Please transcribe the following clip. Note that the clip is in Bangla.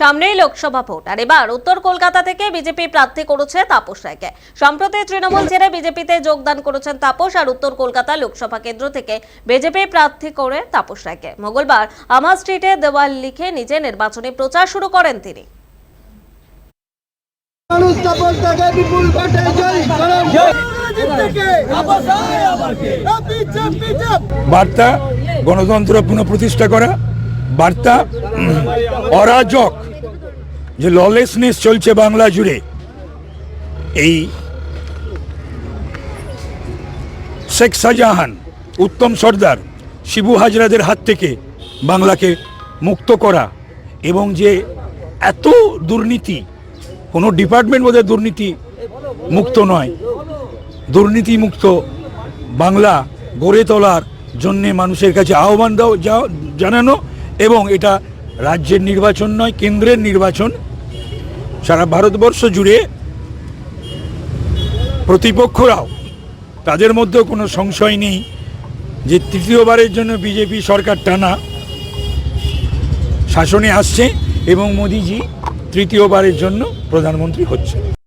সামনেই লোকসভা ভোট। আর এবার উত্তর কলকাতা থেকে বিজেপি প্রার্থী করেছে তাপস রায়কে। সম্প্রতি তৃণমূল ছেড়ে বিজেপিতে যোগদান করেছেন তাপস আর উত্তর কলকাতা লোকসভা কেন্দ্র থেকে বিজেপি প্রার্থী করে তাপস রায়কে। মঙ্গলবার আমার স্ট্রিটে দেওয়াল লিখে নিজে নির্বাচনী প্রচার শুরু করেন তিনি। মানুষ তাপস বিপুল ভোটে জয় বার্তা গণতন্ত্র পুনঃপ্রতিষ্ঠা করা। বার্তা অরাজক। যে ললেসনেস চলছে বাংলা জুড়ে, এই শেখ শাহজাহান, উত্তম সর্দার, শিবু হাজরাদের হাত থেকে বাংলাকে মুক্ত করা এবং যে এত দুর্নীতি, কোনো ডিপার্টমেন্ট বোধহয় দুর্নীতি মুক্ত নয়, দুর্নীতি মুক্ত বাংলা গড়ে তোলার জন্যে মানুষের কাছে আহ্বান দাও জানানো এবং এটা রাজ্যের নির্বাচন নয়, কেন্দ্রের নির্বাচন সারা ভারতবর্ষ জুড়ে প্রতিপক্ষরাও তাদের মধ্যেও কোনো সংশয় নেই যে তৃতীয়বারের জন্য বিজেপি সরকার টানা শাসনে আসছে এবং মোদিজি তৃতীয়বারের জন্য প্রধানমন্ত্রী হচ্ছে